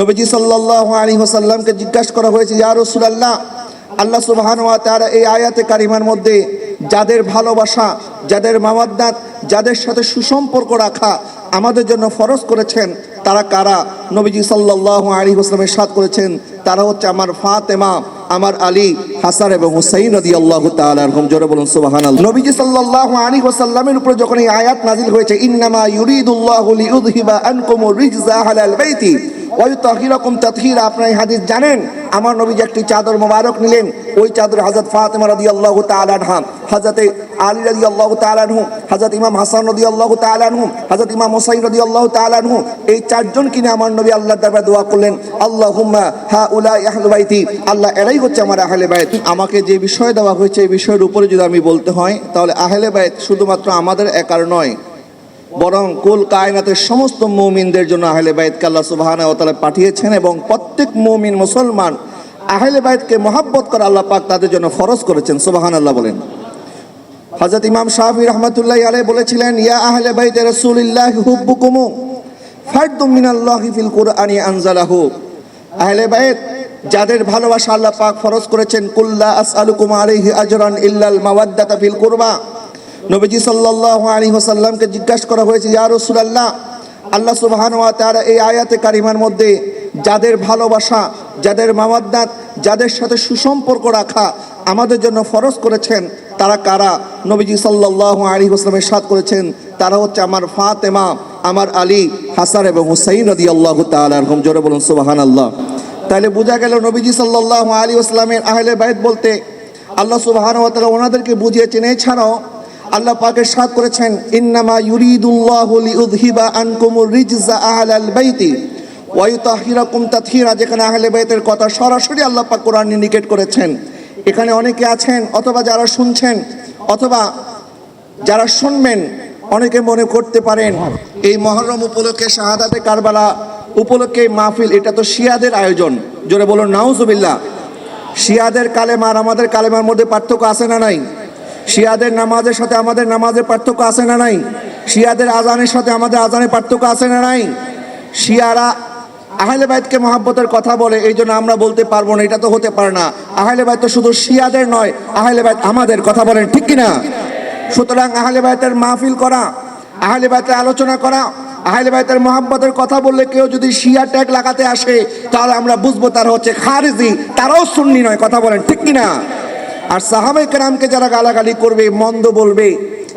নবীজি সাল্লাল্লাহু আলাইহি হোসাল্লামকে জিজ্ঞাসা করা হয়েছে, ইয়া রাসূলুল্লাহ, আল্লাহ সুবহানাহু ওয়া তাআলা এই আয়াতে কারিমার মধ্যে যাদের ভালোবাসা, যাদের মামাদ্দাত যাদের সাথে সুসম্পর্ক রাখা আমাদের জন্য ফরজ করেছেন, তারা কারা? নবীজি সাল্লাল্লাহু আলাইহি হোসলামের সাথ করেছেন, তারা হচ্ছে আমার ফাতেমা, আমার আলী, হাসান এবং হুসাইন রাদিয়াল্লাহু আল্লাহ আনহুম। জোরে বলুন, সুবহানাল্লাহ। নবীজি সাল্লাল্লাহু আলাইহি ওয়াসাল্লামের উপরে যখন এই আয়াত নাজিল হয়েছে, ইন্নামা ইউরিদুল্লাহু লিইউযহিবা আনকুমুর রিজজা আহলাল বাইতি ওয়ায়ুতাহিরাকুম তাতহিরা, আপনারা এই হাদিস জানেন? আমার নবী যে একটি চাদর মোবারক নিলেন। ওই চাদর হযরত ফাতেমা রাদিয়াল্লাহু তাআলা আনহা, হযরত আলী রাদিয়াল্লাহু তাআলা আনহু, হযরত ইমাম হাসান রাদিয়াল্লাহু তাআলা আনহু, হযরত ইমাম হুসাইন রাদিয়াল্লাহু তাআলা আনহু, এই চারজন কিনে আমার নবী আল্লাহর দরবারে দোয়া করলেন। আল্লাহুম্মা হাউলাই আহলু বাইতি, আল্লাহ এরাই হচ্ছে আমার আহলে বাইত। আমাকে যে বিষয় দেওয়া হয়েছে, এই বিষয়ের উপরে যদি আমি বলতে হয়, তাহলে আহলে বাইত শুধুমাত্র আমাদের একার নয়। বরং কুল কায়নাতের সমস্ত মুমিনদের জন্য আহলে বাইতকে আল্লাহ সুবহানাহু ওয়া তাআলা পাঠিয়েছেন এবং প্রত্যেক মুমিন মুসলমান আহলে বাইতকে মহাব্বত করে আল্লাহ পাক তাদের জন্য ফরজ করেছেন, সুবহানাল্লাহ বলেন। হযরত ইমাম শাফি রহমাতুল্লাহ আলাইহি বলেছিলেন, ইয়া আহলে বাইতে রাসূলিল্লাহ হুব্বুকুম ফারদুম মিনাল্লাহি ফিল কুরআনি আনজালাহু। আহলে বাইত যাদের ভালোবাসা আল্লাহ পাক ফরজ করেছেন, কুল্লা আসআলুকুম আলাইহি আজরান ইল্লাল মাওয়াদ্দাতা ফিল কুরবা। নবীজি সাল্লাল্লাহু আলাইহি ওয়াসাল্লামকে জিজ্ঞাসা করা হয়েছে, ইয়া রাসূলুল্লাহ, আল্লাহ সুবহানাহু ওয়া তাআলা এই আয়াতে কারিমার মধ্যে যাদের ভালোবাসা, যাদের মাওয়াদ্দাত যাদের সাথে সুসম্পর্ক রাখা আমাদের জন্য ফরজ করেছেন, তারা কারা? নবীজি সাল্লাল্লাহু আলাইহি ওয়াসাল্লামের সাথ করেছেন, তারা হচ্ছে আমার ফাতেমা, আমার আলী, হাসান এবং হুসাইন রাদিয়াল্লাহু তাআলা আনহুম। জোরে বলুন, সুবহানাল্লাহ। তাহলে বোঝা গেল নবীজি সাল্লাল্লাহু আলাইহি ওয়াসাল্লামের আহলে বাইত বলতে আল্লাহ সুবহানাহু ওয়া তাআলা ওনাদেরকে বুঝিয়েছেন, এছাড়াও আল্লাহ পাকের সাথ করেছেন, ইন্নামা ইউরিদুল্লাহু লিউযহিবা আনকুমুর রিজজা আহলাল বাইতি ওয়া ইউতাহিরাকুম তাতহিরা, যেখানে আহলে বাইতের কথা সরাসরি আল্লাহ পাক কোরআন ইন্ডিকেট করেছেন। এখানে অনেকে আছেন, অথবা যারা শুনছেন, অথবা যারা শুনবেন, অনেকে মনে করতে পারেন, এই মহরম উপলক্ষে শাহাদাতে কারবালা উপলক্ষে মাহফিল, এটা তো শিয়াদের আয়োজন। জোরে বলুন, নাউজুবিল্লাহ। শিয়াদের কালেমা আর আমাদের কালেমার মধ্যে পার্থক্য আছে না নাই? শিয়াদের নামাজের সাথে আমাদের নামাজের পার্থক্য আছে না নাই? শিয়াদের আজানের সাথে আমাদের আজানের পার্থক্য আছে না নাই? শিয়ারা আহলে বাইতকে মহাব্বতের কথা বলে এই জন্য আমরা বলতে পারব না, এটা তো হতে পারে না। আহলে বাইত তো শুধু শিয়াদের নয়, আহলে বাইত আমাদের কথা বলেন, ঠিক কিনা? সুতরাং আহলে বাইতের মাহফিল করা, আহলে বাইতের আলোচনা করা, আহলে বাইতের মহাব্বতের কথা বললে কেউ যদি শিয়া ট্যাগ লাগাতে আসে, তাহলে আমরা বুঝব তারা হচ্ছে খারিজি, তারাও সুন্নি নয়, কথা বলেন, ঠিক কিনা? আর সাহাবে কেরামকে যারা গালাগালি করবে, মন্দ বলবে,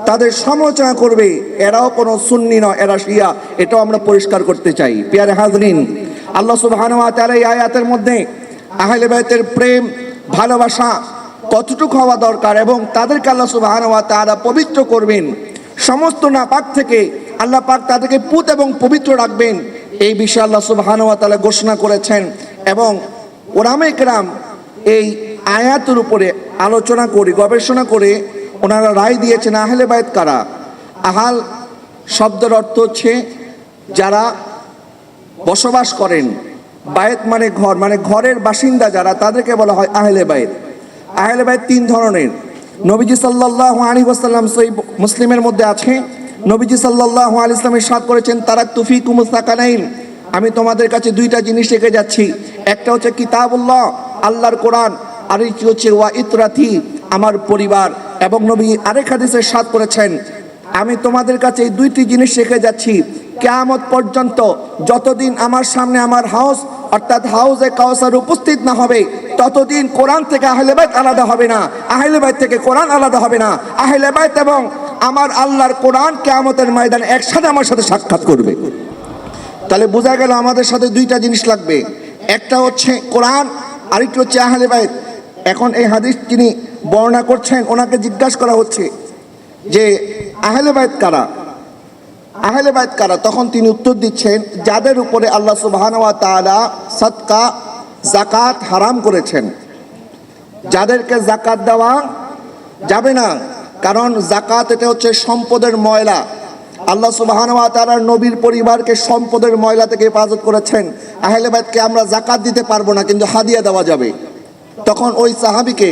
তাদের সমালোচনা করবে, এরাও কোনো সুন্নি নয়, এরা শিয়া, এটাও আমরা পরিষ্কার করতে চাই। পিয়ারে হাজরিন, আল্লাহ সুবহানাহু ওয়া তাআলা এই আয়াতের মধ্যে আহলে বাইতের প্রেম, ভালোবাসা কতটুকু হওয়া দরকার এবং তাদেরকে আল্লাহ সুবহানাহু ওয়া তাআলা পবিত্র করবেন, সমস্ত নাপাক থেকে আল্লাহ পাক তাদেরকে পুত এবং পবিত্র রাখবেন, এই বিষয়ে আল্লাহ সুবহানাহু ওয়া তাআলা ঘোষণা করেছেন এবং ওরামে কেরাম এই আয়াতের উপরে আলোচনা করে, গবেষণা করে, ওনারা রায় দিয়েছেন, আহলে বায়ত কারা? আহাল শব্দের অর্থ হচ্ছে যারা বসবাস করেন। বায়েত মানে ঘর মানে ঘরের বাসিন্দা যারা, তাদেরকে বলা হয় আহলে বায়েত আহলে বায়েত তিন ধরনের। নবীজি সাল্লাল্লাহু আলাইহি ওয়াসাল্লাম সহিহ মুসলিমের মধ্যে আছে। নবীজি সাল্লাল্লাহু আলাইহি ইসলামের সাথ করেছেন তারাক তুফিকুম সাকানাইন। আমি তোমাদের কাছে দুইটা জিনিস রেখে যাচ্ছি। একটা হচ্ছে কিতাবুল্লাহ, আল্লাহর কোরআন। আর একটি হচ্ছে? ওয়া ইতরাতি আমার পরিবার। এবং নবী আরেক হাদিসের সাথ করেছেন, আমি তোমাদের কাছে এই দুইটি জিনিস রেখে যাচ্ছি। কেয়ামত পর্যন্ত যতদিন আমার সামনে আমার হাউস, অর্থাৎ হাউসে কাউসার উপস্থিত না হবে, ততদিন কোরআন থেকে আহলে বাইত আলাদা হবে না। আহলেবাইত থেকে কোরআন আলাদা হবে না। আহলেবাইত এবং আমার আল্লাহর কোরআন কেয়ামতের ময়দানে একসাথে আমার সাথে সাক্ষাৎ করবে। তাহলে বোঝা গেল আমাদের সাথে দুইটা জিনিস লাগবে। একটা হচ্ছে কোরআন, আরেকটি হচ্ছে আহলে বাইত। এখন এই হাদিস যিনি বর্ণনা করছেন, ওনাকে জিজ্ঞাসা করা হচ্ছে যে, আহলে বাইত কারা? আহলে বাইত কারা? তখন তিনি উত্তর দিচ্ছেন, যাদের উপরে আল্লাহ সুবহানাহু ওয়া তাআলা সদকা জাকাত হারাম করেছেন। যাদেরকে জাকাত দেওয়া যাবে না, কারণ জাকাত এটা হচ্ছে সম্পদের ময়লা। আল্লাহ সুবহানাহু ওয়া তাআলা নবীর পরিবারকে সম্পদের ময়লা থেকে হেফাজত করেছেন। আহলে বাইতকে আমরা জাকাত দিতে পারব না, কিন্তু হাদিয়া দেওয়া যাবে। তখন ওই সাহাবিকে,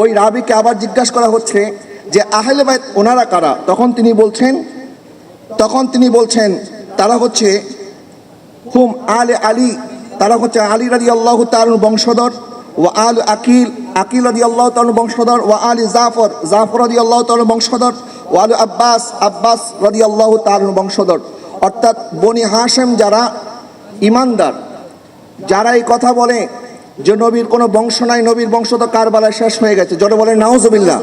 ওই রাবিকে আবার জিজ্ঞাসা করা হচ্ছে যে, আহলে বাইত ওনারা কারা? তখন তিনি বলছেন, তখন তিনি বলছেন, তারা হচ্ছে হুম আলে আলী, তারা হচ্ছে আলী রাজি আল্লাহ তালুর বংশধর ও আল আকিল আকিল রাজি আল্লাহ তালুর বংশধর ও আলী জাফর জাফর রাজি আল্লাহ তালুর বংশধর ও আলু আব্বাস আব্বাস রাজি আল্লাহ তালুর বংশধর। অর্থাৎ বনি হাসেম যারা ইমানদার, যারা এই কথা বলে যে নবীর কোনো বংশ নাই, নবীর বংশ তো কারবালায় শেষ হয়ে গেছে। জোরে বলে নাউজুবিল্লাহ।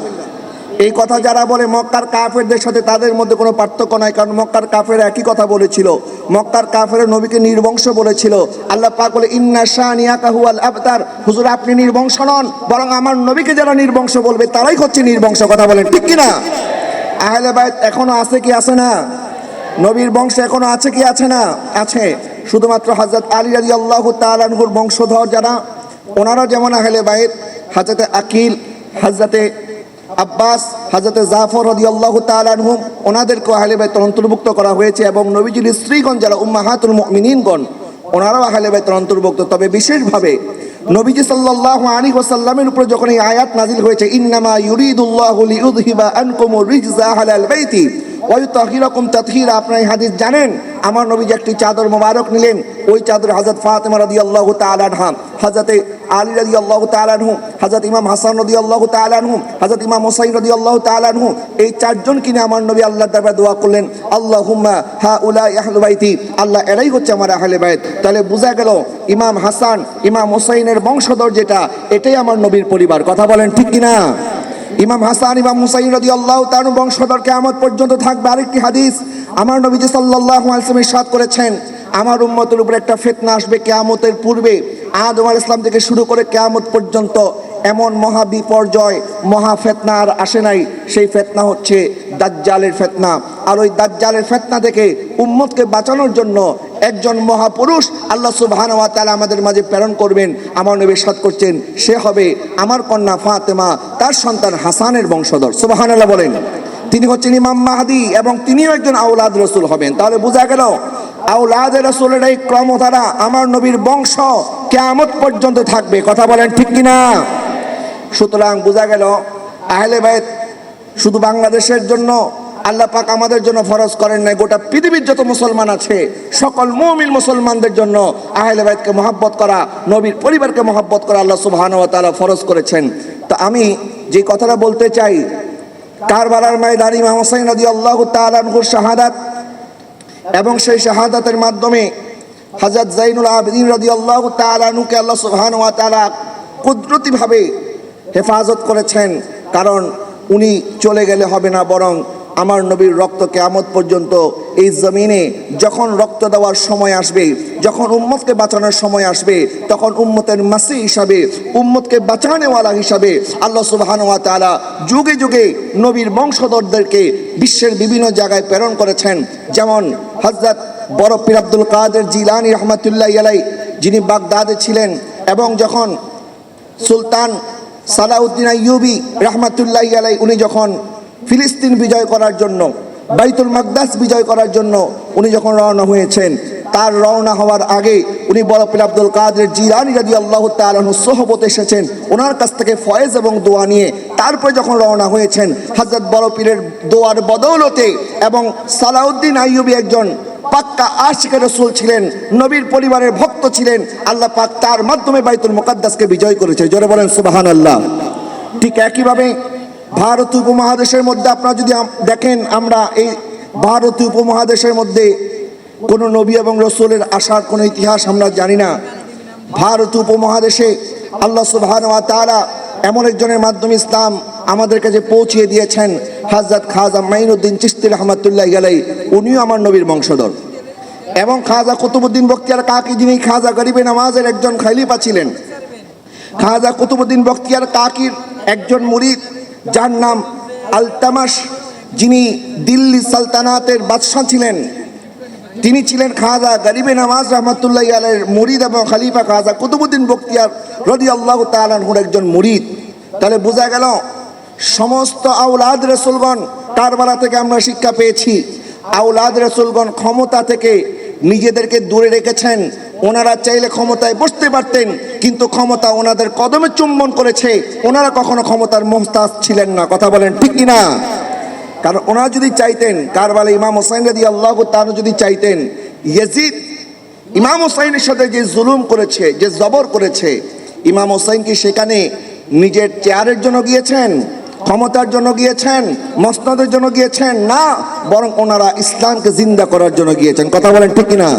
এই কথা যারা বলে, মক্কার কাফেরদের সাথে তাদের মধ্যে কোনো পার্থক্য নাই, কারণ মক্কার কাফের একই কথা বলেছিল। মক্কার কাফের নবীকে নির্বংশ বলেছিল। আল্লাহ পাক বলে, ইন্না আল আবতার। হুজুর, আপনি নির্বংশ নন, বরং আমার নবীকে যারা নির্বংশ বলবে, তারাই হচ্ছে নির্বংশ। কথা বলেন, ঠিক কি না আহলে বাইত এখনও আছে কি আছে না? নবীর বংশ এখনও আছে কি আছে না? আছে। শুধুমাত্র হজরত আলী আলী আল্লাহ তালানহুর বংশধর যারা ওনারা যেমন আহলে বাইত, হাজরতে আকিল, হাজরতে আব্বাস, হাজরতে জাফর রদি আল্লাহ তালানহুম ওনাদেরকেও আহলে বাইত অন্তর্ভুক্ত করা হয়েছে এবং নবীজির স্ত্রীগণ যারা উম্মাহাতুল মিনীনগণ ওনারাও আহলে বাইতের অন্তর্ভুক্ত। তবে বিশেষভাবে নবীজি সাল্লাল্লাহু আলাইহি ওয়াসাল্লামের উপরে যখন এই আয়াত নাজিল হয়েছে, ইন্নামা ইউরিদুল্লাহু লিইউযহিবা আনকুমুর রিজজা আহলাল বাইতি ওয়া ইউতাহিরাকুম তাতহীরা, আপনারা এই হাদিস জানেন আমার নবীজি একটি চাদর মোবারক নিলেন। ওই চাদর হযরত ফাতেমা রাদিয়াল্লাহু তাআলা আনহা, হযরতে আলী রাদিয়াল্লাহু তাআলা আনহু, হযরত ইমাম হাসান রাদিয়াল্লাহু তাআলা আনহু, হযরত ইমাম হুসাইন রাদিয়াল্লাহু তাআলা আনহু, এই চারজন কিনে আমার নবী আল্লাহর দরবারে দোয়া করলেন। আল্লাহুম্মা হাউলা আহলু বাইতি, আল্লাহ এরাই হচ্ছে আমার আহলে বাইত। তাহলে বোঝা গেল, ইমাম হাসান, ইমাম হুসাইনের বংশধর যেটা, এটাই আমার নবীর পরিবার। কথা বলেন ঠিক কিনা? ইমাম হাসান, ইমাম হুসাইন রাদি আল্লাহ তার বংশধর কেয়ামত পর্যন্ত থাকবে। আরেকটি হাদিস আমার নবীজি সাল্লাল্লাহু আলাইহি ওয়াসাল্লাম ইরশাদ করেছেন, আমার উম্মতের উপর একটা ফিতনা আসবে কেয়ামতের পূর্বে। আদম আলাইহিস ইসলাম থেকে শুরু করে কেয়ামত পর্যন্ত এমন মহা বিপর্যয়, মহা ফেতনা আর আসে নাই। সেই ফেতনা হচ্ছে দাজ্জালের ফেতনা। আর ওই দাজ্জালের ফেতনা থেকে উম্মতকে বাঁচানোর জন্য একজন মহাপুরুষ আল্লাহ সুবহান ওয়া তাআলা আমাদের মাঝে প্রেরণ করবেন। আমার নবী সাদ করছেন, সে হবে আমার কন্যা ফাতেমা, তার সন্তান হাসানের বংশধর। সুবহানাল্লাহ বলেন। তিনি হচ্ছেন ইমাম মাহাদি এবং তিনিও একজন আউলাদ রসুল হবেন। তাহলে বোঝা গেল আউলাদ রসুলের এই ক্রমধারা আমার নবীর বংশ কেয়ামত পর্যন্ত থাকবে। কথা বলেন ঠিক কিনা? সুতরাং বোঝা গেল, আহলে বাইত শুধু বাংলাদেশের জন্য, আল্লাহ পাক আমাদের জন্য ফরজ করেন নাই। গোটা পৃথিবীর যত মুসলমান আছে, সকল মুমিন মুসলমানদের জন্য আহলে বাইতকে মহাব্বত করা, নবীর পরিবারকে মহাব্বত করা আল্লাহ সুবহানাহু ওয়া তাআলা ফরজ করেছেন। তো আমি যে কথাটা বলতে চাই কারবালার ময়দান ইমাম হোসেন রাজি আল্লাহ তালানহুর শাহাদাত এবং সেই শাহাদাতের মাধ্যমে হাজার জাইনুল আবদিন রাজি আল্লাহ তালানুকে আল্লাহ সুহান ওয়া তালা কুদরতিভাবে হেফাজত করেছেন, কারণ উনি চলে গেলে হবে না, বরং আমার নবীর রক্ত কেয়ামত পর্যন্ত এই জমিনে যখন রক্ত দেওয়ার সময় আসবে, যখন উম্মতকে বাঁচানোর সময় আসবে, তখন উম্মতের মাসি হিসাবে, উম্মতকে বাঁচানেওয়ালা হিসাবে আল্লাহ সুবহান ওয়া তাআলা যুগে যুগে নবীর বংশধরদেরকে বিশ্বের বিভিন্ন জায়গায় প্রেরণ করেছেন। যেমন হজরত বড় পীর আব্দুল কাদের জিলানি রহমতুল্লাহ আলাই যিনি বাগদাদে ছিলেন এবং যখন সুলতান সালাউদ্দিন আইয়ুবি রহমাতুল্লাহ আলাই উনি যখন ফিলিস্তিন বিজয় করার জন্য, বাইতুল মাকদাস বিজয় করার জন্য উনি যখন রওনা হয়েছেন, তার রওনা হওয়ার আগে উনি পীর আব্দুল কাদের জিলানি রাজি আল্লাহ তালু সোহবত এসেছেন। ওনার কাছ থেকে ফয়েজ এবং দোয়া নিয়ে তারপরে যখন রওনা হয়েছেন হজরত বড় পীরের দোয়ার বদৌলতে এবং সালাউদ্দিন আইয়ুবি একজন পাক্কা আশিক রসুল ছিলেন, নবীর পরিবারের ভক্ত ছিলেন, আল্লাহ পাক তার মাধ্যমে বাইতুল মুকাদ্দাসকে বিজয় করেছে। জোরে বলেন সুবাহান আল্লাহ ঠিক একইভাবে ভারত উপমহাদেশের মধ্যে আপনারা যদি দেখেন, আমরা এই ভারতীয় উপমহাদেশের মধ্যে কোনো নবী এবং রসুলের আসার কোনো ইতিহাস আমরা জানি না। ভারত উপমহাদেশে আল্লাহ সুবহান ওয়া এমন একজনের মাধ্যমে ইসলাম আমাদের কাছে পৌঁছিয়ে দিয়েছেন, হাজরত খাজা মাইনুদ্দিন চিস্তি রহমতুল্লাহ গেলাই উনিও আমার নবীর বংশধর। এবং খাজা কুতুবুদ্দিন বক্তিয়ার কাকি, যিনি খাজা গরিবে নামাজের একজন খলিফা ছিলেন। খাজা কুতুবুদ্দিন বক্তিয়ার কাকির একজন মুরিদ যার নাম আলতামাস, যিনি দিল্লি সালতানাতের বাদশাহ ছিলেন। তিনি ছিলেন খাজা গরিবে নামাজ রহমতুল্লাহ আলের মুরিদ এবং খালিফা খাজা কুতুবুদ্দিন বখতিয়ার রদি আল্লাহ তালানহুর একজন মুরিদ। তাহলে বোঝা গেল, সমস্ত আউলাদ রসুলগণ কারবালা থেকে আমরা শিক্ষা পেয়েছি। আউলাদ রসুলগণ ক্ষমতা থেকে নিজেদেরকে দূরে রেখেছেন ওনারা চাইলে ক্ষমতায় বসতে পারতেন, কিন্তু ক্ষমতা ওনাদের কদমে চুম্বন করেছে। ওনারা কখনো ক্ষমতার মোহতাজ ছিলেন না, কথা বলেন ঠিক কিনা? কারণ ওনারা যদি চাইতেন কারবালা ইমাম হোসাইন রাদি আল্লাহ তার যদি চাইতেন, ইয়েজিদ, ইমাম হোসাইনের সাথে যে জুলুম করেছে, যে জবর করেছে, ইমাম হোসাইন কি সেখানে নিজের চেয়ারের জন্য গিয়েছেন, ক্ষমতার জন্য গিয়েছেন, মসনদের জন্য গিয়েছেন? না, বরং ওনারা ইসলামকে জিন্দা করার জন্য গিয়েছেন, কথা বলেন ঠিক না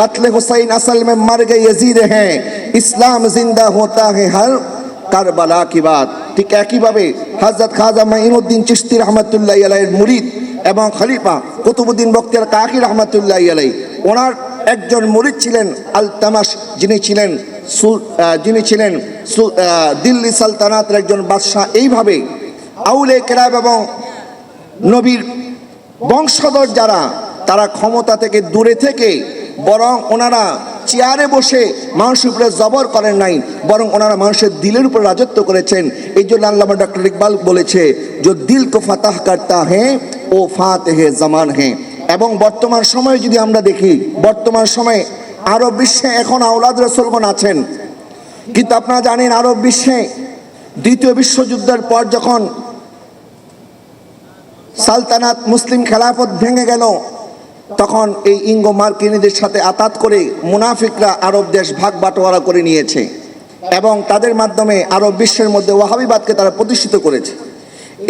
कत्ल हुसैन असल में मर गए यजीद हैं इस्लाम जिंदा होता है हर কারবালা কি বাত ঠিক একইভাবে হজরত খাজা মাইনুদ্দিন চিস্তি রহমতুল্লাহ আলাইয়ের মুরিদ এবং খলিফা কুতুবুদ্দিন বক্তিয়ার কাকি রহমতুল্লাহ আলাই ওনার একজন মুরিদ ছিলেন আল তামাস যিনি ছিলেন সুল- আহ, যিনি ছিলেন সু- আহ, দিল্লি সালতানাতের একজন বাদশাহ এইভাবে আউলে কেরাব এবং নবীর বংশধর যারা তারা ক্ষমতা থেকে দূরে থেকে বরং ওনারা চেয়ারে বসে মানুষের উপরে জবর করেন নাই, বরং ওনারা মানুষের দিলের উপর রাজত্ব করেছেন। এই জন্য আল্লামা ডক্টর ইকবাল বলেছে, যে দিল কো ফাতাহ করতা হ্যাঁ ও ফাত হে জামান হ্যাঁ এবং বর্তমান সময়ে যদি আমরা দেখি, বর্তমান সময়ে আরব বিশ্বে এখন আওলাদ রসুলগণ আছেন। কিন্তু আপনারা জানেন, আরব বিশ্বে দ্বিতীয় বিশ্বযুদ্ধের পর যখন সালতানাত মুসলিম খেলাফত ভেঙে গেল তখন এই ইঙ্গো মার্কিনীদের সাথে আতাত করে মুনাফিকরা আরব দেশ ভাগ বাটোয়ারা করে নিয়েছে এবং তাদের মাধ্যমে আরব বিশ্বের মধ্যে ওয়াহাবিবাদকে তারা প্রতিষ্ঠিত করেছে।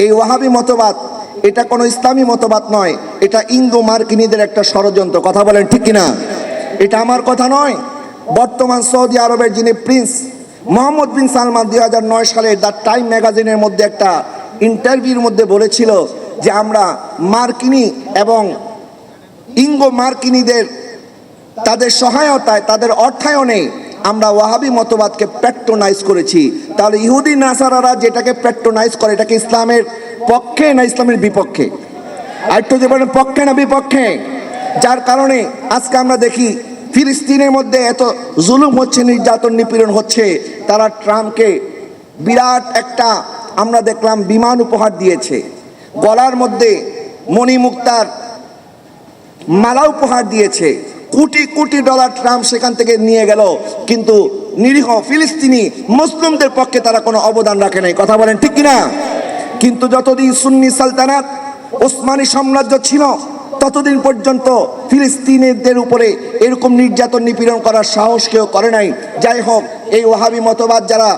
এই ওয়াহাবি মতবাদ, এটা কোনো ইসলামী মতবাদ নয়, এটা ইঙ্গো মার্কিনীদের একটা ষড়যন্ত্র। কথা বলেন ঠিক কিনা? এটা আমার কথা নয়। বর্তমান সৌদি আরবের যিনি প্রিন্স, মোহাম্মদ বিন সালমান দুই হাজার নয় সালে দ্য টাইম ম্যাগাজিনের মধ্যে একটা ইন্টারভিউর মধ্যে বলেছিল যে আমরা মার্কিনি এবং ইঙ্গো মার্কিনীদের তাদের সহায়তায়, তাদের অর্থায়নে আমরা ওয়াহাবি মতবাদকে প্যাট্রোনাইজ করেছি। তাহলে ইহুদি নাসারারা যেটাকে প্যাট্রোনাইজ করে, এটাকে ইসলামের পক্ষে না ইসলামের বিপক্ষে? আর একটু যে বলেন, পক্ষে না বিপক্ষে? যার কারণে আজকে আমরা দেখি ফিলিস্তিনের মধ্যে এত জুলুম হচ্ছে, নির্যাতন, নিপীড়ন হচ্ছে। তারা ট্রাম্পকে বিরাট একটা আমরা দেখলাম বিমান উপহার দিয়েছে। গলার মধ্যে মণিমুক্তার মালা উপহার দিয়েছে। কোটি কোটি ডলার ট্রাম্প সেখান থেকে নিয়ে গেল। কিন্তু নিরীহ ফিলিস্তিনি মুসলিমদের পক্ষে তারা কোনো অবদান রাখে নাই। কথা বলেন ঠিক কিনা? কিন্তু যতদিন সুন্নি সালতানাত ওসমানী সাম্রাজ্য ছিল, ততদিন পর্যন্ত ফিলিস্তিনিদের উপরে এরকম নির্যাতন নিপীড়ন করার সাহস কেউ করে নাই। যাই হোক, এই ওহাবি মতবাদ যারা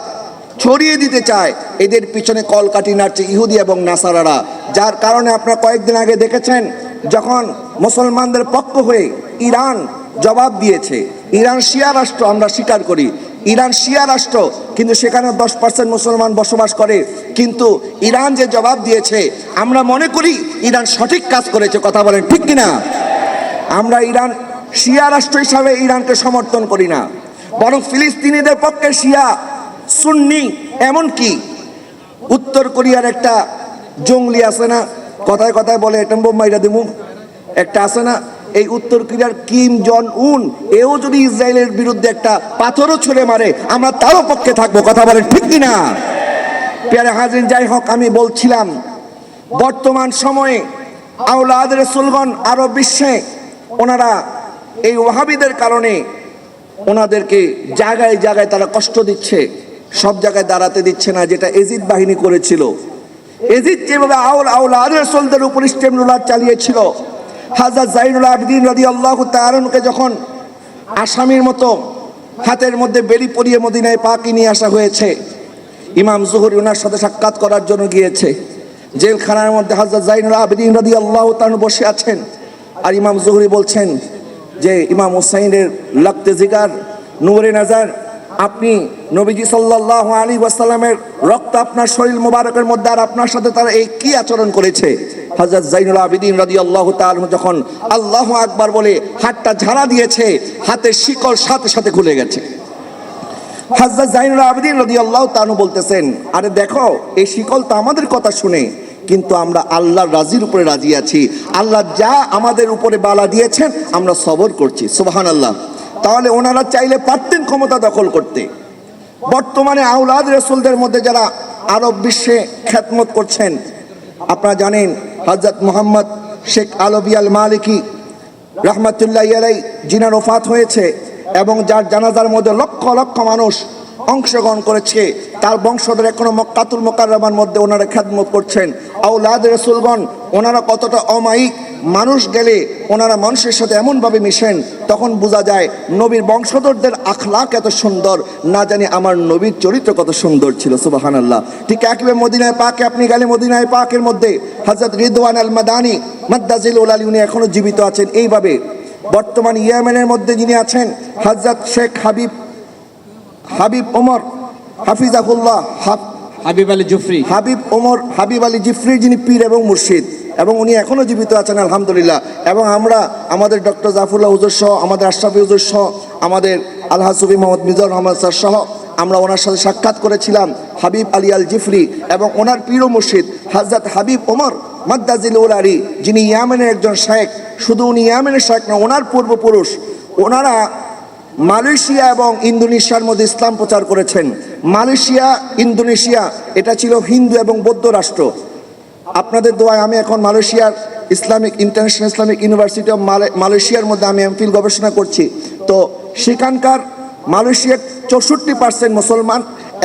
ছড়িয়ে দিতে চায়, এদের পিছনে কলকাটি নাড়ছে ইহুদি এবং নাসারারা। যার কারণে আপনারা কয়েকদিন আগে দেখেছেন, যখন মুসলমানদের পক্ষ হয়ে ইরান জবাব দিয়েছে। ইরান শিয়া রাষ্ট্র আমরা স্বীকার করি। ইরান শিয়া রাষ্ট্র, কিন্তু সেখানে দশ পার্সেন্ট মুসলমান বসবাস করে। কিন্তু ইরান যে জবাব দিয়েছে, আমরা মনে করি ইরান সঠিক কাজ করেছে, কথা বলেন ঠিক কিনা? আমরা ইরান শিয়া রাষ্ট্র হিসাবে ইরানকে সমর্থন করি না। বরং ফিলিস্তিনিদের পক্ষে শিয়া, সুন্নি, এমনকি উত্তর কোরিয়ার একটা জঙ্গলি আছে না, কথায় কথায় বলে, এটা বোম্বাইটা দিমু। একটা আছে না, এই উত্তর কোরিয়ার কিম জন উন, এও যদি ইসরায়েলের বিরুদ্ধে একটা পাথরও ছুঁড়ে মারে, আমরা তারও পক্ষে থাকব, কথা বলেন ঠিক কিনা? পেয়ারে হাজির যাই হোক, আমি বলছিলাম, বর্তমান সময়ে আউলাদ রসুলগণ আরব বিশ্বে, ওনারা এই ওয়াহাবিদের কারণে ওনাদেরকে জায়গায় জায়গায় তারা কষ্ট দিচ্ছে, সব জায়গায় দাঁড়াতে দিচ্ছে না, যেটা এজিদ বাহিনী করেছিল। এজিদ যেভাবে আউল আউল আদরসলদের উপর স্টেমরুলার চালিয়েছিল হাজার জাইনুল আবদিন রাদি আল্লাহ তারনকে যখন আসামির মতো হাতের মধ্যে বেরি পরিয়ে মদিনায় পাকি নিয়ে আসা হয়েছে, ইমাম জুহরি ওনার সাথে সাক্ষাৎ করার জন্য গিয়েছে। জেলখানার মধ্যে হাজার জাইনুল আবদিন রাদি আল্লাহ তারন বসে আছেন আর ইমাম জুহরি বলছেন যে ইমাম হুসাইনের লক্তে জিগার, নূরে নাজার আপনি নবীজি সাল্লাহ আলী ওয়াসাল্লামের রক্ত আপনার শরীর মোবারকের মধ্যে আর আপনার সাথে তারা এই কি আচরণ করেছে? হজরত জাইনুল আবিদিন রাদি আল্লাহ যখন আল্লাহ আকবার বলে হাতটা ঝাড়া দিয়েছে হাতের শিকল সাথে সাথে খুলে গেছে। হাজরত জাইনুল আবেদিন রদি আল্লাহ তানু বলতেছেন, আরে দেখো, এই শিকল তো আমাদের কথা শুনে, কিন্তু আমরা আল্লাহর রাজির উপরে রাজি আছি। আল্লাহ যা আমাদের উপরে বালা দিয়েছেন, আমরা সবর করছি। সুবাহান আল্লাহ তাহলে ওনারা চাইলে পারতেন ক্ষমতা দখল করতে। বর্তমানে আউলাদ রসুলদের মধ্যে যারা আরব বিশ্বে খ্যাতমত করছেন, আপনারা জানেন হজরত মোহাম্মদ শেখ আলবিয়াল মালিকি রহমতুল্লাহ আলাই জিনার ওফাত হয়েছে এবং যার জানাজার মধ্যে লক্ষ লক্ষ মানুষ অংশগ্রহণ করেছে, তার বংশধর এখনও মক্কাতুল মোকাররমার মধ্যে ওনারা খ্যাতমত করছেন। আউলাদ রসুলগণ, ওনারা কতটা অমায়িক মানুষ গেলে ওনারা মানুষের সাথে এমনভাবে মিশেন, তখন বোঝা যায় নবীর বংশধরদের আখলাক এত সুন্দর, না জানি আমার নবীর চরিত্র কত সুন্দর ছিল সুবাহান আল্লাহ ঠিক একইভাবে মদিনায় পাকে, আপনি গেলে মদিনায় পাকের মধ্যে হজরত রিদওয়ান আল মাদানি মাদ্দাজিল আলী উনি এখনও জীবিত আছেন, এইভাবে। বর্তমান ইয়েমেনের মধ্যে যিনি আছেন হজরত শেখ হাবিব হাবিব ওমর, হাফিজাহুল্লাহ, half- Habib Ali Jufri. Habib Omar, Habib Ali Jifri যিনি পীর এবং মুর্শিদ, এবং উনি এখনও জীবিত আছেন, আলহামদুলিল্লাহ। এবং আমরা, আমাদের ডক্টর জাফরুল্লাহ হুজুর সহ, আমাদের আশরাফি হুজুর সহ, আমাদের আল্লাহ সুবি মোহাম্মদ মিজর রহমান স্যার সহ, আমরা ওনার সাথে সাক্ষাৎ করেছিলাম, হাবিব আলী আল জিফরি এবং ওনার পীর মুর্শিদ হাজরত হাবিব ওমর মাদ্দাজিল আলী যিনি ইয়ামেনের একজন শেখ শুধু উনি ইয়ামেনের শেখ না, ওনার পূর্বপুরুষ। ওনারা মালয়েশিয়া এবং ইন্দোনেশিয়ার মধ্যে ইসলাম প্রচার করেছেন। মালয়েশিয়া, ইন্দোনেশিয়া, এটা ছিল হিন্দু এবং বৌদ্ধ রাষ্ট্র। আপনাদের দোয়ায় আমি এখন মালয়েশিয়ার Islamic, international Islamic university of মালয়েশিয়ার মধ্যে আমি এমফিল গবেষণা করছি। তো সেখানকার মালয়েশিয়ার চৌষট্টি পার্সেন্ট মুসলমান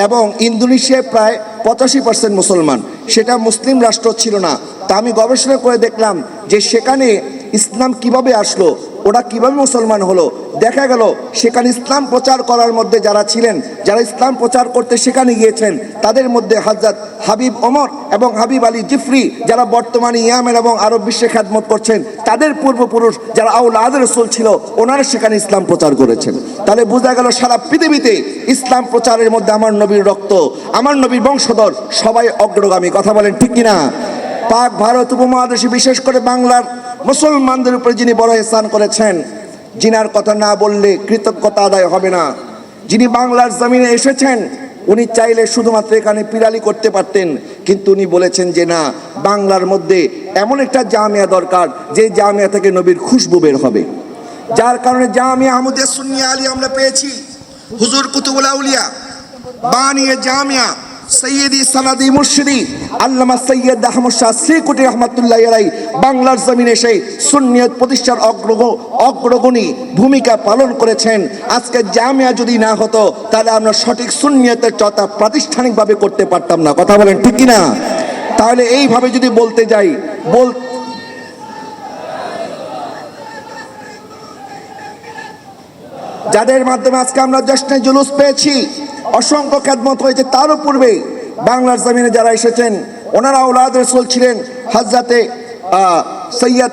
এবং ইন্দোনেশিয়ায় প্রায় পঁচাশি পার্সেন্ট মুসলমান। সেটা মুসলিম রাষ্ট্র ছিল না। তা আমি গবেষণা করে দেখলাম যে সেখানে ইসলাম কীভাবে আসলো? ওরা কীভাবে মুসলমান হলো? দেখা গেল, সেখানে ইসলাম প্রচার করার মধ্যে যারা ছিলেন, যারা ইসলাম প্রচার করতে সেখানে গিয়েছেন, তাদের মধ্যে হাজরত হাবিব ওমর এবং হাবিব আলী জিফরি, যারা বর্তমানে ইয়ামেন এবং আরব বিশ্বে খ্যাতমত করছেন, তাদের পূর্বপুরুষ যারা আউল আদের রসুল ছিল, ওনারা সেখানে ইসলাম প্রচার করেছেন। তাহলে বোঝা গেল সারা পৃথিবীতে ইসলাম প্রচারের মধ্যে আমার নবীর রক্ত, আমার নবীর বংশধর সবাই অগ্রগামী। কথা বলেন ঠিক কিনা? পাক ভারত উপমহাদেশে বিশেষ করে বাংলার মুসলমানদের উপরে যিনি বড় এহসান করেছেন, জিনার কথা না বললে কৃতজ্ঞতা আদায় হবে না। যিনি বাংলার জমিনে এসেছেন, উনি চাইলে শুধুমাত্র এখানে পিরালি করতে পারতেন। কিন্তু উনি বলেছেন যে না, বাংলার মধ্যে এমন একটা জামিয়া দরকার, যে জামিয়া থেকে নবীর খুশবু বের হবে। যার কারণে জামিয়া আহমদিয়া সুন্নিয়া আলী আমরা পেয়েছি। হুজুর কুতুবুল আউলিয়া, বানিয়ে জামিয়া সৈয়দি সানাদি মুর্শিদি, আল্লামা সৈয়দ আহমদ শাহ শ্রীকুটি রহমতুল্লাহ আলাই বাংলার জমিনে এসে সুন্নিয়ত প্রতিষ্ঠার অগ্রগ, অগ্রগণী ভূমিকা পালন করেছেন। আজকে জামিয়া যদি না হতো, তাহলে আমরা সঠিক সুন্নিয়তের চর্চা প্রাতিষ্ঠানিকভাবে করতে পারতাম না। কথা বলেন ঠিক কিনা? তাহলে এইভাবে যদি বলতে যাই, বল যাদের মাধ্যমে আজকে আমরা জশ্নে জুলুস পেয়েছি অসংখ্য খ্যাতমত হয়েছে। তারও পূর্বে বাংলার জমিনে যারা এসেছেন, ওনারা ওলাদ রসুল ছিলেন হাজরাতে সৈয়দ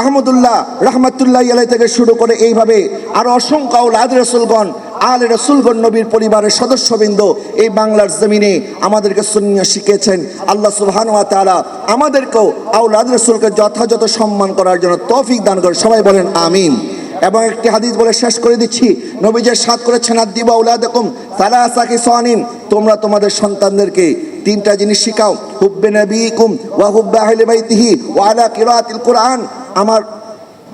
আহমদুল্লাহ রহমতুল্লাহ আলাই থেকে শুরু করে এইভাবে আরও অসংখ্য ওলাদ রসুলগণ, আল রসুলগণ, নবীর পরিবারের সদস্যবৃন্দ এই বাংলার জমিনে আমাদেরকে শূন্য শিখিয়েছেন। আল্লাহ সুবহান ওয়া তাআলা আমাদেরকেও আউলাদ রসুলকে যথাযথ সম্মান করার জন্য তৌফিক দান করে সবাই বলেন, আমিন। এবং একটি হাদিস বলে শেষ করে দিচ্ছি। নবীজের সাত করেছেন আদিবা উলাদকুম সালাসাকি সানিন। তোমরা তোমাদের সন্তানদেরকে তিনটা জিনিস শিখাও। হুব্বে নবীকুম ওয়া হুব্বে আহলে বাইতিহি ওয়া আলা কিরাআতিল কোরআন। আমার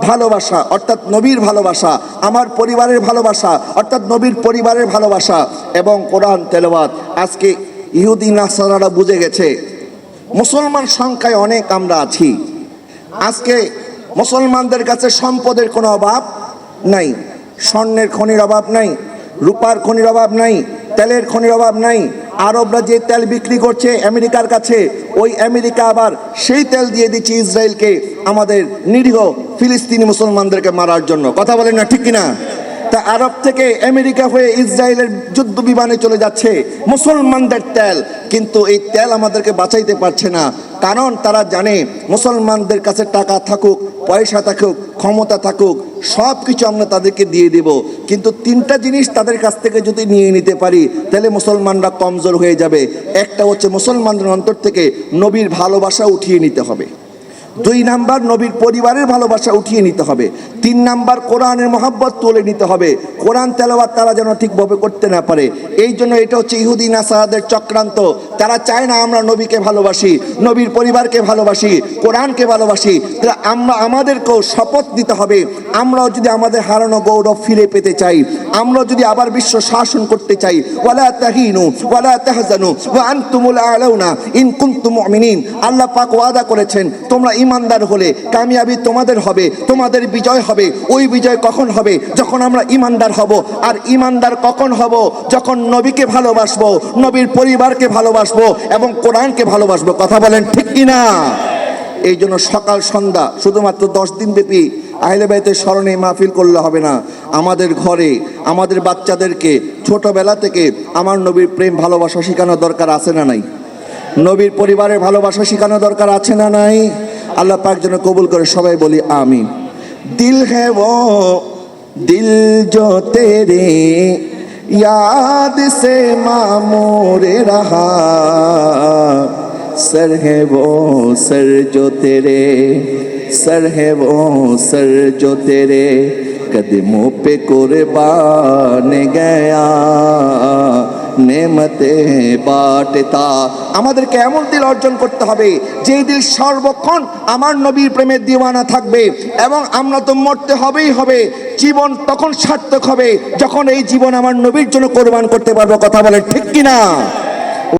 ভালোবাসা, অর্থাৎ নবীর ভালোবাসা, আমার পরিবারের ভালোবাসা, অর্থাৎ নবীর পরিবারের ভালোবাসা এবং কোরআন তেলাওয়াত। আজকে ইহুদি নাসারারা বুঝে গেছে, মুসলমান সংখ্যায় অনেক আমরা আছি। আজকে মুসলমানদের কাছে সম্পদের কোনো অভাব নাই, স্বর্ণের খনির অভাব নাই, রূপার খনির অভাব নাই, তেলের খনির অভাব নাই। আরবরা যে তেল বিক্রি করছে আমেরিকার কাছে, ওই আমেরিকা আবার সেই তেল দিয়ে দিচ্ছে ইসরায়েলকে আমাদের নিরীহ ফিলিস্তিনি মুসলমানদেরকে মারার জন্য। কথা বলেন না ঠিক কিনা? তা আরব থেকে আমেরিকা হয়ে ইসরায়েলের যুদ্ধ বিমানে চলে যাচ্ছে মুসলমানদের তেল। কিন্তু এই তেল আমাদেরকে বাঁচাইতে পারছে না। কারণ তারা জানে মুসলমানদের কাছে টাকা থাকুক, পয়সা থাকুক, ক্ষমতা থাকুক সব কিছু আমরা তাদেরকে দিয়ে দেব। কিন্তু তিনটা জিনিস তাদের কাছ থেকে যদি নিয়ে নিতে পারি, তাহলে মুসলমানরা কমজোর হয়ে যাবে। একটা হচ্ছে মুসলমানদের অন্তর থেকে নবীর ভালোবাসা উঠিয়ে নিতে হবে। দুই নাম্বার নবীর পরিবারের ভালোবাসা উঠিয়ে নিতে হবে। তিন নাম্বার কোরআনের মহাব্বত তুলে নিতে হবে। কোরআন তেলাওয়াত তারা যেন ঠিকভাবে করতে না পারে। এই জন্য এটা হচ্ছে ইহুদি নাসারাদের চক্রান্ত। তারা চায় না আমরা নবীকে ভালোবাসি, নবীর পরিবারকে ভালোবাসি, কোরআনকে ভালোবাসি। তাহলে আমরা আমাদেরকেও শপথ দিতে হবে। আমরাও যদি আমাদের হারানো গৌরব ফিরে পেতে চাই, আমরাও যদি আবার বিশ্ব শাসন করতে চাই, ওয়ালা তাহিনু, ওয়ালা তাহজানু, ওয়া আনতুমুল আলাউনা, ইন কুনতুম মুমিনিন। আল্লাহ পাক ওয়াদা করেছেন, তোমরা ইমানদার হলে কামিয়াবি তোমাদের হবে, তোমাদের বিজয় হবে। ওই বিজয় কখন হবে? যখন আমরা ইমানদার হব। আর ইমানদার কখন হব? যখন নবীকে ভালোবাসবো, নবীর পরিবারকে ভালোবাসবো এবং কোরআনকে ভালোবাসবো। কথা বলেন ঠিক কিনা? এই জন্য সকাল সন্ধ্যা, শুধুমাত্র দশ দিন ব্যাপী আহলে বাইতের স্মরণে মাহফিল করলে হবে না। আমাদের ঘরে, আমাদের বাচ্চাদেরকে ছোটবেলা থেকে আমার নবীর প্রেম, ভালোবাসা শেখানো দরকার আছে না নাই? নবীর পরিবারের ভালোবাসা শেখানো দরকার আছে না নাই? আল্লাহ পাক যেন কবুল করে সবাই বলি আমিন দিল হ্যাঁ ও দিল जो तेरे याद से मामूरे रहा सर है वो सर जो तेरे सर है वो सर जो तेरे कदमों पे कुर्बान गया নেমতে বাটেতা আমাদেরকে এমন দিল অর্জন করতে হবে, যেই দিল সর্বক্ষণ আমার নবীর প্রেমের দিওয়ানা থাকবে এবং আমরা তো মরতে হবেই হবে। জীবন তখন সার্থক হবে, যখন এই জীবন আমার নবীর জন্য কোরবান করতে পারব, কথা বলে ঠিক কিনা?